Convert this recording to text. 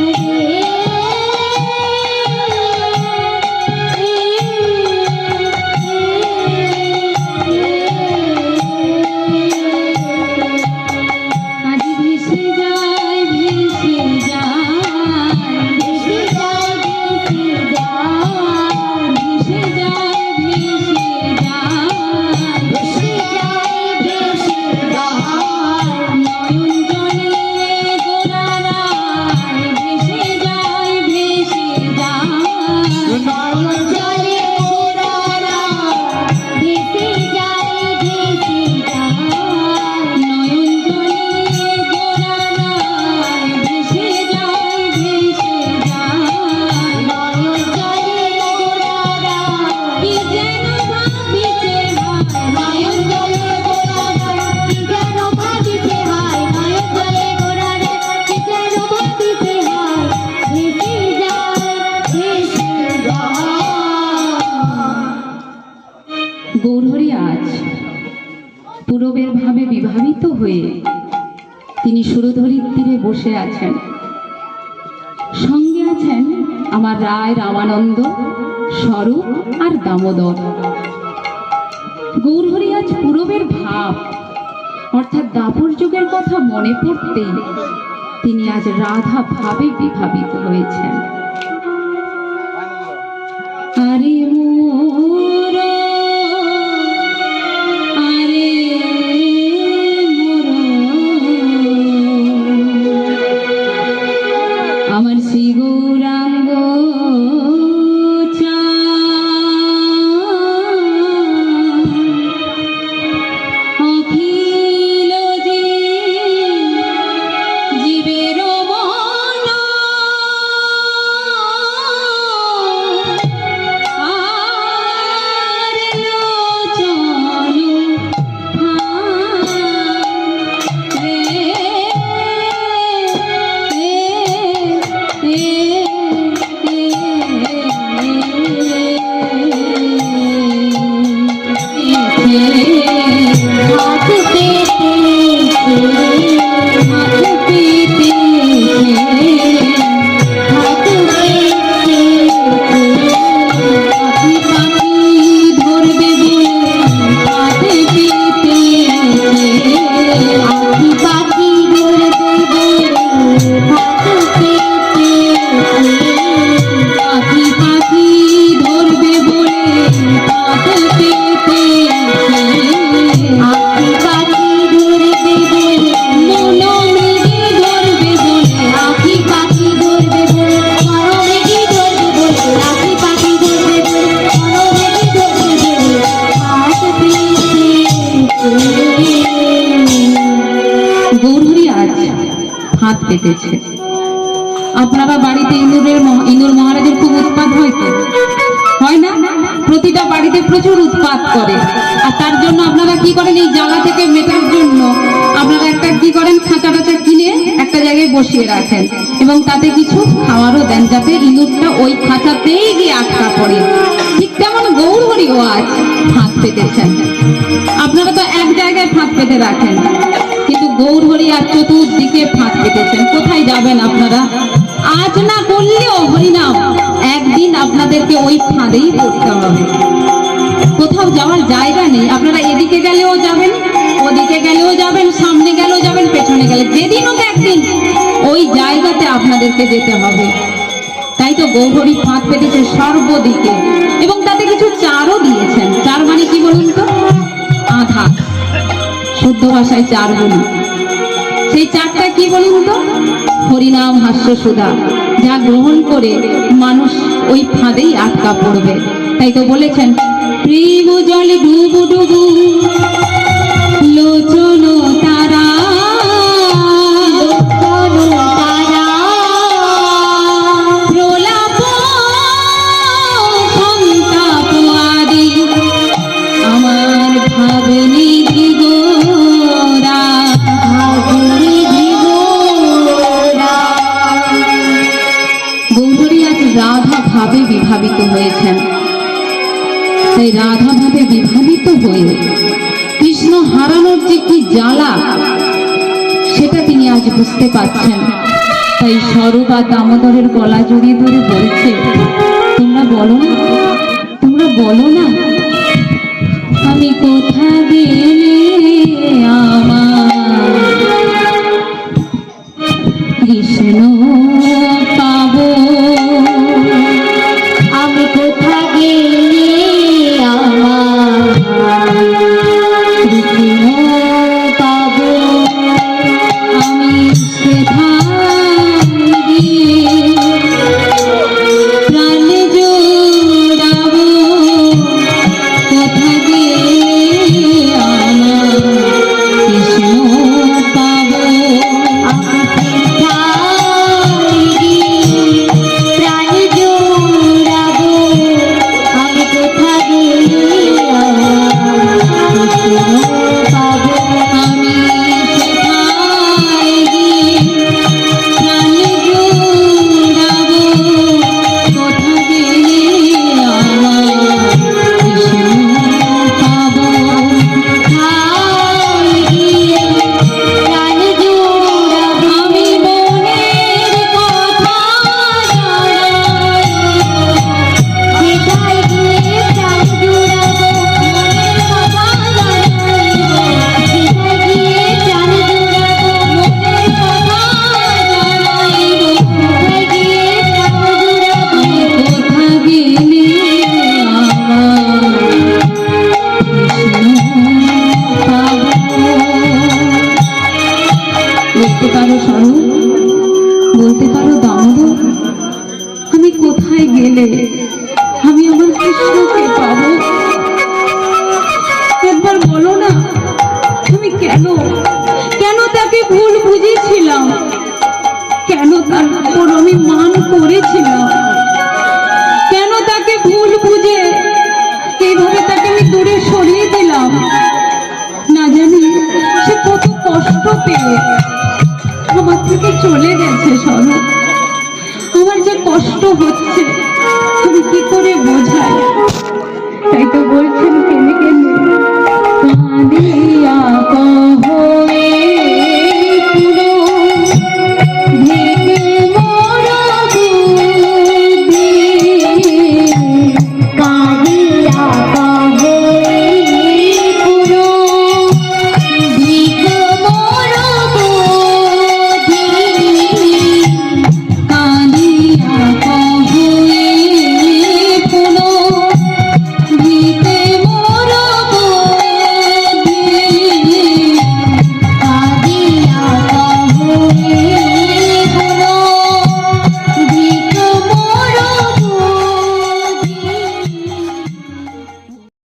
你。তিনি সুরধরির তীরে বসে আছেন। সঙ্গে আছেন আমার রায় রামানন্দ, স্বরূপ আর দামোদর। গৌরহরি আজ পূরবের ভাব, অর্থাৎ দাপর যুগের কথা মনে পড়তেই তিনি আজ রাধা ভাবে বিভাবিত হয়েছেন। পেতেছে আপনারা বাড়িতে ইঁদুরের ইঁদুর মহারাজের খুব উৎপাত হয় তো? হয় না? প্রতিটা বাড়িতে প্রচুর উৎপাত করে। আর তার জন্য আপনারা কি করেন? এই জ্বালা থেকে মেটার জন্য আপনারা একটা কি করেন? খাঁচা টাচা কিনে একটা জায়গায় বসিয়ে রাখেন। এবং তাতে কিছু খাওয়ারও দেন যাতে ইঁদুরটা ওই খাঁচাতেই গিয়ে আটকা পড়ে। ঠিক তেমন গৌরহরিও আজ ফাঁদ পেতেছেন আপনারা তো এক জায়গায় ফাঁদ পেতে রাখেন। গৌরহরি আর চতুর্দিকে ফাঁদ পেতেছেন কোথায় যাবেন আপনারা? আজ না করলেও হরিনাম, একদিন আপনাদেরকে ওই ফাঁদেই পড়তে হবে। কোথাও যাওয়ার জায়গা নেই। আপনারা এদিকে গেলেও যাবেন, ওদিকে গেলেও যাবেন, সামনে গেলেও যাবেন, পেছনে গেলে যেদিন হোক একদিন ওই জায়গাতে আপনাদেরকে যেতে হবে। তাই তো গৌহরি ফাঁদ পেতেছে সর্বদিকে এবং তাতে কিছু চারও দিয়েছেন। চার মানে কি বলুন তো? আধা। শুদ্ধ ভাষায় চার বলি সেই চারটা কি বলুন তো? হরিনাম হাস্য সুধা যা গ্রহণ করে মানুষ ওই ফাঁদেই আটকা পড়বে। তাই তো বলেছেন, প্রেম জলে ডুবু ডুবু, লোচন বিভাবিত হয়েছেন। তাই রাধাভাবে বিভাবিত হয়ে কৃষ্ণ হারানোর যে কি জ্বালা, সেটা তিনি আজ বুঝতে পারছেন। তাই সরবা দামোদরের গলা জড়িয়ে ধরে বলছে, তোমরা বলো না, তোমরা বলো না কেন? কেন তাকে ভুল বুঝেছিলাম? কেন তার আমি মান করেছিলাম? কেন তাকে ভুল বুঝে এইভাবে তাকে আমি দূরে সরিয়ে দিলাম? না জানি, সে কত কষ্ট পেয়ে আমার থেকে চলে গেছে সরব আমার যে কষ্ট হচ্ছে, তুমি কি করে বোঝায় তাই তো বলছেন